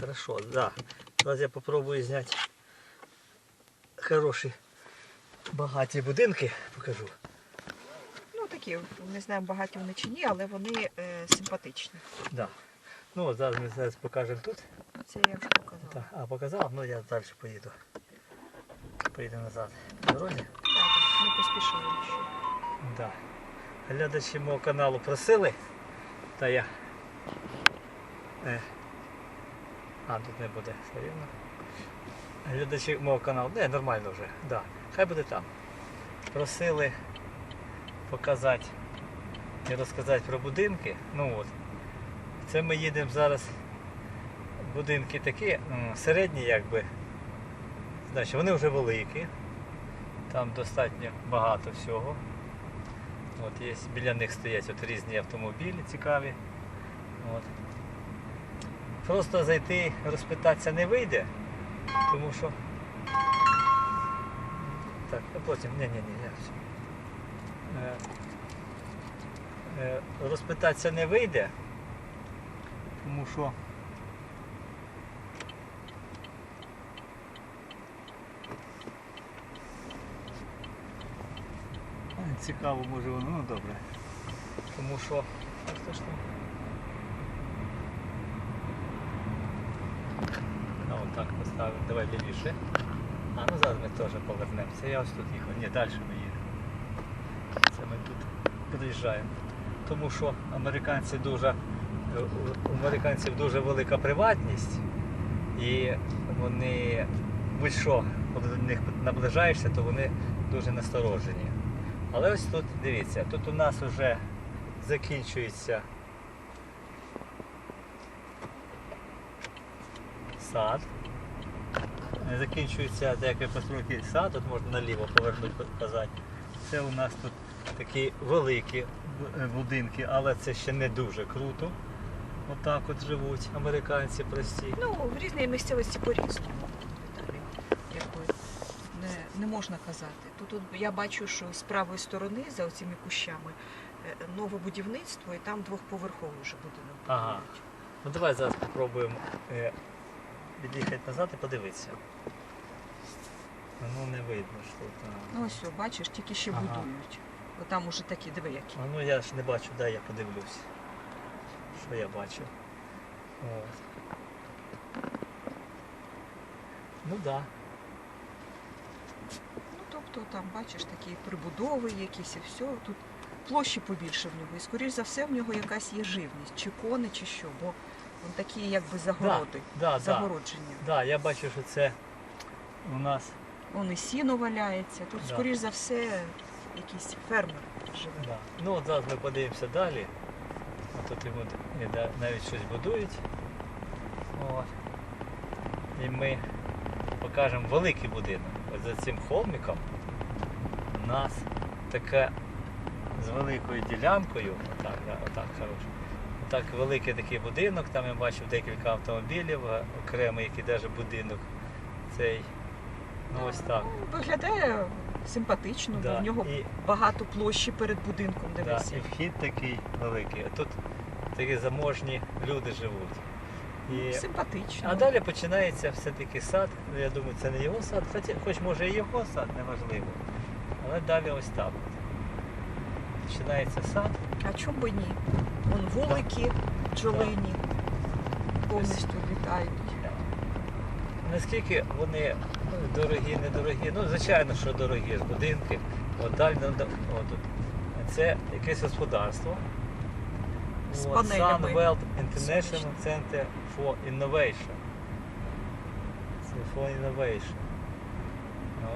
Хорошо, да. Зараз я попробую зняти хороші багаті будинки, покажу. Ну такі, не знаю, багаті вони чи ні, але вони е, симпатичні. Да. Ну от зараз ми зараз покажемо тут. Це я вже показала. Так, а показав, ну я далі поїду. Поїду назад по дорозі. Так, так, не поспішили ще. Да. Глядачі мого каналу просили, та я. Е. А, тут не буде, все рівно. Глядачі мого каналу, не, нормально вже, да. Хай буде там. Просили показати і розказати про будинки. Ну от. Це ми їдемо зараз. Будинки такі, середні якби. Значить, вони вже великі. Там достатньо багато всього. От є, біля них стоять от різні автомобілі цікаві. От. Просто зайти, розпитатися не вийде, тому що. Так, а потім. Ні, ні, ні, я все. Е, е, розпитатися не вийде, тому що. Цікаво, може воно, ну добре. Тому що. А хто ж там? А от так поставимо. Давай лівіше. А ну зараз ми теж повернемося. Я ось тут їхав. Ні, далі ми їдемо. Це ми тут під'їжджаємо. Тому що американці дуже, у американців дуже велика приватність. І вони будь-що, коли до них наближаєшся, то вони дуже насторожені. Але ось тут, дивіться, тут у нас вже закінчується сад. Закінчується деякі постройки сад, тут можна наліво повернути, показати. Це у нас тут такі великі е, будинки, але це ще не дуже круто. Отак от живуть американці прості. Ну, в різній місцевості по-різному. Не, не можна казати. Тут, тут я бачу, що з правої сторони, за цими кущами, е, нове будівництво, і там двохповерховий вже будинок. Ага. Ну давай зараз спробуємо е, від'їхати назад і подивитися. Ну не видно, що там. Ну ось, о, бачиш, тільки ще Ага. будують. Бо там уже такі, диви які. А ну я ж не бачу, дай я подивлюсь. Що я бачу. От. Ну так. Да. Ну, тобто там, бачиш, такі прибудови якісь і все. Тут площі побільше в нього. І скоріш за все в нього якась є живність, чи кони, чи що, бо він такі якби загороди, Да, да, загородження. да, я бачу, що це у нас. Вон і сіно валяється. Тут, Да. скоріш за все, якийсь фермер живе. Да. Ну от зараз ми подивимося далі. От тут йому і да- навіть щось будують. От. І ми покажемо великий будинок. Ось за цим холмиком у нас таке з великою ділянкою. Отак, да, отак хороше. Отак великий такий будинок, там я бачив декілька автомобілів, окремий який навіть будинок цей. Ну ось так. Ну, Виглядає симпатично, бо Да. в нього І багато площі перед будинком Да, дивися. і вхід такий великий. А тут такі заможні люди живуть. І... Симпатично. А далі починається все-таки сад. Ну, Я думаю, це не його сад, хоча, хоч може і його сад, неважливо. Але далі ось так. от. Починається сад. А чому би ні? Вон вулики бджолині повністю літають. Наскільки вони ну, дорогі, недорогі. Ну, звичайно, що дорогі ж будинки. От далі тут. Це якесь господарство. З От, панелями International. Center for Innovation. Це for Innovation.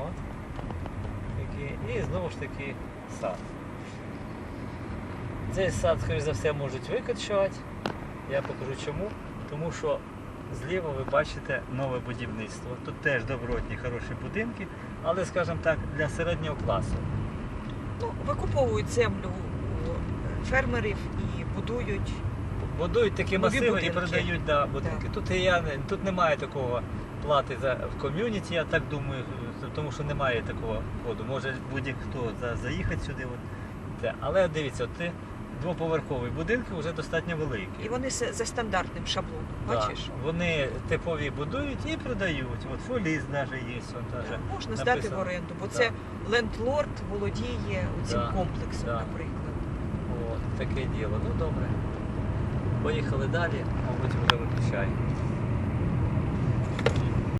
От. І знову ж таки сад. Цей сад, скоріш за все, можуть викачувати. Я покажу чому. Тому що зліва ви бачите нове будівництво. Тут теж добротні, хороші будинки, але, скажімо так, для середнього класу. Ну, викуповують землю у фермерів і будують. Будують такі Нові масиви і будинки. передають да, будинки. Тут, я, тут немає такого плати за в ком'юніті, я так думаю, тому що немає такого ходу. Може будь-хто за, заїхати сюди. От. Але дивіться, от ти двоповерхові будинки вже достатньо великі. І вони за стандартним шаблоном, Да. бачиш? Вони типові будують і продають. От фоліз навіть є. Он, Да, можна Можна здати в оренду, бо Да. це лендлорд володіє цим Да, комплексом, да. наприклад. От, таке діло. Ну добре. Поїхали далі, мабуть, вже виключаємо.